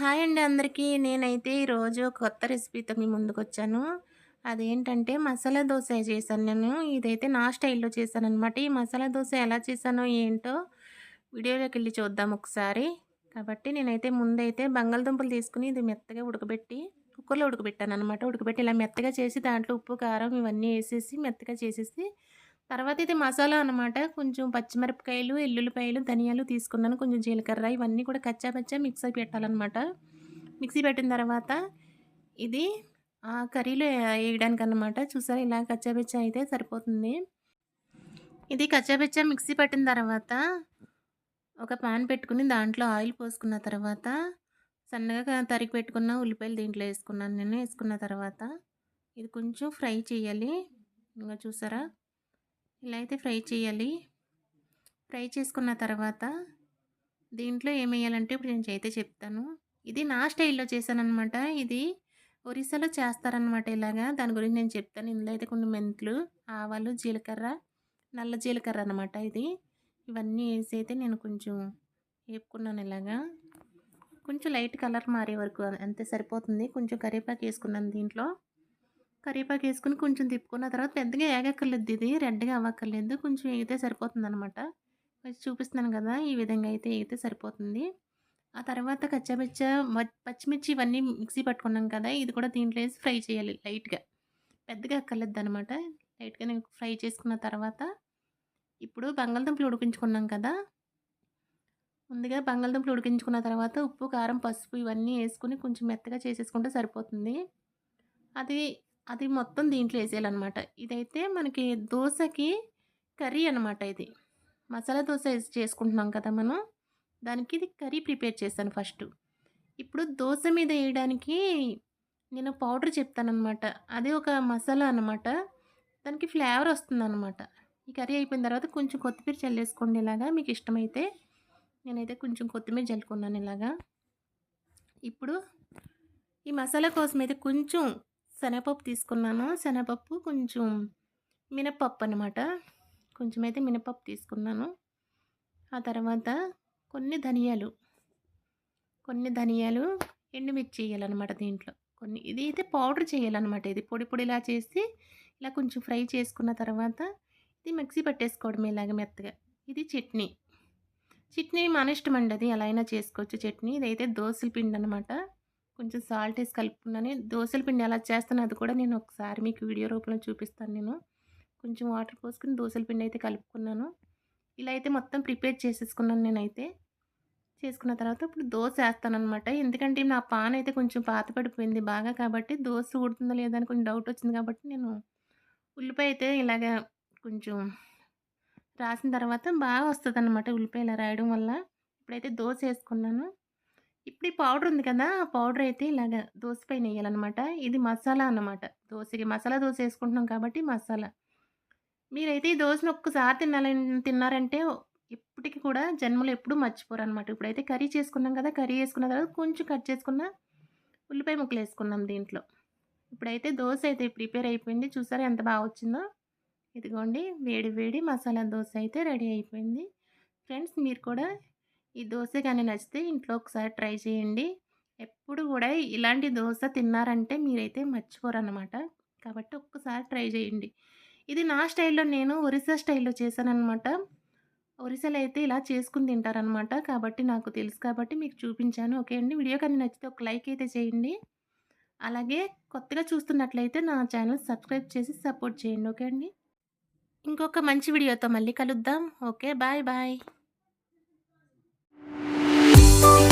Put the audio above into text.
Hi అండి అందరికీ. నేనైతే ఈరోజు కొత్త రెసిపీతో మీ ముందుకొచ్చాను. అదేంటంటే మసాలా దోశ చేశాను నేను. ఇదైతే నా స్టైల్‌లో చేశాననమాట. ఈ మసాలా దోశ ఎలా చేశానో ఏంటో వీడియోలోకెళ్ళి చూద్దాం ఒకసారి. కాబట్టి నేనైతే ముందైతే బంగాళదుంపలు తీసుకొని ఇది మెత్తగా ఉడకబెట్టి కుక్కర్‌లో ఉడకబెట్టాననమాట. ఉడకబెట్టి ఇలా మెత్తగా చేసి దాంట్లో ఉప్పు, కారం ఇవన్నీ వేసేసి మెత్తగా చేసేసి తర్వాత ఇది మసాలా అనమాట. కొంచెం పచ్చిమిరపకాయలు, ఎల్లుల్లిపాయలు, ధనియాలు తీసుకున్నాను. కొంచెం జీలకర్ర ఇవన్నీ కూడా కచ్చా పచ్చా మిక్సీ పెట్టాలన్నమాట మిక్సీ పెట్టిన తర్వాత ఇది ఆ కర్రీలో వేయడానికనమాట. చూసారా ఇలా కచ్చాపచ్చ అయితే సరిపోతుంది. ఇది కచ్చాపచ్చ మిక్సీ పట్టిన తర్వాత ఒక పాన్ పెట్టుకుని దాంట్లో ఆయిల్ పోసుకున్న తర్వాత సన్నగా తరిగి పెట్టుకున్న ఉల్లిపాయలు దీంట్లో వేసుకున్నాను నేను. వేసుకున్న తర్వాత ఇది కొంచెం ఫ్రై చేయాలి. ఇంకా చూసారా ఇలా అయితే ఫ్రై చేయాలి. ఫ్రై చేసుకున్న తర్వాత దీంట్లో ఏమేయాలంటే ఇప్పుడు నేను అయితే చెప్తాను. ఇది నా స్టైల్లో చేశానమాట ఇది ఒరిస్సాలో చేస్తారనమాట ఇలాగా. దాని గురించి నేను చెప్తాను. ఇందులో అయితే కొన్ని మెంతులు ఆవాలు జీలకర్ర నల్ల జీలకర్ర అనమాట ఇది. ఇవన్నీ వేసి అయితే నేను కొంచెం వేపుకున్నాను ఇలాగా. కొంచెం లైట్ కలర్ మారే వరకు అంతే సరిపోతుంది. కొంచెం కరివేపాకు వేసుకున్నాను దీంట్లో. కరివేపాకు వేసుకుని కొంచెం తిప్పుకున్న తర్వాత పెద్దగా ఏగక్కర్లేదు ఇది. రెడ్గా అవ్వక్కర్లేదు. కొంచెం ఎగితే సరిపోతుంది అనమాట చూపిస్తున్నాను కదా ఈ విధంగా అయితే ఎగితే సరిపోతుంది. ఆ తర్వాత కచ్చాపిచ్చ పచ్చిమిర్చి ఇవన్నీ మిక్సీ పట్టుకున్నాం కదా ఇది కూడా దీంట్లో వేసి ఫ్రై చేయాలి లైట్గా. పెద్దగా అక్కర్లేదు అనమాట లైట్గా నేను ఫ్రై చేసుకున్న తర్వాత ఇప్పుడు బంగాళదుంపలు ఉడికించుకున్నాం కదా. ముందుగా బంగాళదుంపలు ఉడికించుకున్న తర్వాత ఉప్పు కారం పసుపు ఇవన్నీ వేసుకుని కొంచెం మెత్తగా చేసేసుకుంటే సరిపోతుంది. అది అది మొత్తం దీంట్లో వేసేయాలన్నమాట ఇదైతే మనకి దోశకి కర్రీ అనమాట ఇది. మసాలా దోశ చేసుకుంటున్నాం కదా మనం. దానికి ఇది కర్రీ ప్రిపేర్ చేశాను ఫస్ట్. ఇప్పుడు దోశ మీద వేయడానికి నేను పౌడర్ చెప్తానమాట అది ఒక మసాలా అనమాట దానికి ఫ్లేవర్ వస్తుందన్నమాట. ఈ కర్రీ అయిపోయిన తర్వాత కొంచెం కొత్తిమీర చల్లేసుకోండి ఇలాగా మీకు ఇష్టమైతే. నేనైతే కొంచెం కొత్తిమీర చల్లుకున్నాను ఇలాగా. ఇప్పుడు ఈ మసాలా కోసం అయితే కొంచెం శనగపప్పు తీసుకున్నాను. శనగపప్పు కొంచెం మినపప్పు అనమాట కొంచెం అయితే మినపప్పు తీసుకున్నాను. ఆ తర్వాత కొన్ని ధనియాలు కొన్ని ధనియాలు ఎండుమిర్చి చేయాలన్నమాట దీంట్లో. కొన్ని ఇది అయితే పౌడర్ చేయాలన్నమాట. ఇది పొడి పొడిలా చేసి ఇలా కొంచెం ఫ్రై చేసుకున్న తర్వాత ఇది మిక్సీ పట్టేసుకోవడం ఇలాగ మెత్తగా. ఇది చట్నీ. చట్నీ మన ఇష్టం అండి అది. ఎలా అయినా చేసుకోవచ్చు చట్నీ. ఇదైతే దోశల పిండి అనమాట కొంచెం సాల్ట్ వేసి కలుపుకున్నాను. దోశల పిండి ఎలా చేస్తాను. అది కూడా నేను ఒకసారి మీకు వీడియో రూపంలో చూపిస్తాను నేను. కొంచెం వాటర్ పోసుకుని దోశల పిండి అయితే కలుపుకున్నాను. ఇలా అయితే మొత్తం ప్రిపేర్ చేసేసుకున్నాను నేనైతే. చేసుకున్న తర్వాత ఇప్పుడు దోశ వేస్తానమాట ఎందుకంటే నా పాన్ అయితే కొంచెం పాత పడిపోయింది బాగా కాబట్టి దోశ ఉడుతుందో లేదని కొంచెం డౌట్ వచ్చింది కాబట్టి నేను ఉల్లిపాయ అయితే ఇలాగ కొంచెం రాసిన తర్వాత బాగా వస్తుంది అనమాట ఉల్లిపాయ ఇలా రాయడం వల్ల. ఇప్పుడైతే దోశ వేసుకున్నాను. ఇప్పుడు ఈ పౌడర్ ఉంది కదా! పౌడర్ అయితే ఇలాగ దోశ పైన వేయాలన్నమాట ఇది మసాలా అన్నమాట. దోశకి మసాలా దోశ వేసుకుంటున్నాం కాబట్టి మసాలా. మీరైతే ఈ దోశను ఒక్కసారి తినాలని తిన్నారంటే ఇప్పటికి కూడా జన్మలో ఎప్పుడు మర్చిపోరు అనమాట ఇప్పుడైతే కర్రీ చేసుకున్నాం కదా! కర్రీ వేసుకున్న తర్వాత కొంచెం కట్ చేసుకున్న ఉల్లిపాయ ముక్కలు వేసుకున్నాం దీంట్లో. ఇప్పుడైతే దోశ అయితే ప్రిపేర్ అయిపోయింది. చూసారా ఎంత బాగా వచ్చిందో? ఇదిగోండి వేడి వేడి మసాలా దోశ అయితే రెడీ అయిపోయింది. ఫ్రెండ్స్ మీరు కూడా ఈ దోశ కానీ నచ్చితే ఇంట్లో ఒకసారి ట్రై చేయండి. ఎప్పుడు కూడా ఇలాంటి దోశ తిన్నారంటే మీరైతే మర్చిపోరన్నమాట. కాబట్టి ఒక్కసారి ట్రై చేయండి. ఇది నా స్టైల్లో నేను ఒరిస్సా స్టైల్లో చేశానమాట ఒరిస్సాలో అయితే ఇలా చేసుకుని తింటారనమాట కాబట్టి నాకు తెలుసు కాబట్టి మీకు చూపించాను. ఓకే అండి. వీడియో కానీ నచ్చితే ఒక లైక్ అయితే చేయండి. అలాగే కొత్తగా చూస్తున్నట్లయితే నా ఛానల్ సబ్స్క్రైబ్ చేసి సపోర్ట్ చేయండి. ఓకే అండి. ఇంకొక మంచి వీడియోతో మళ్ళీ కలుద్దాం. Okay. Bye bye. Thank you.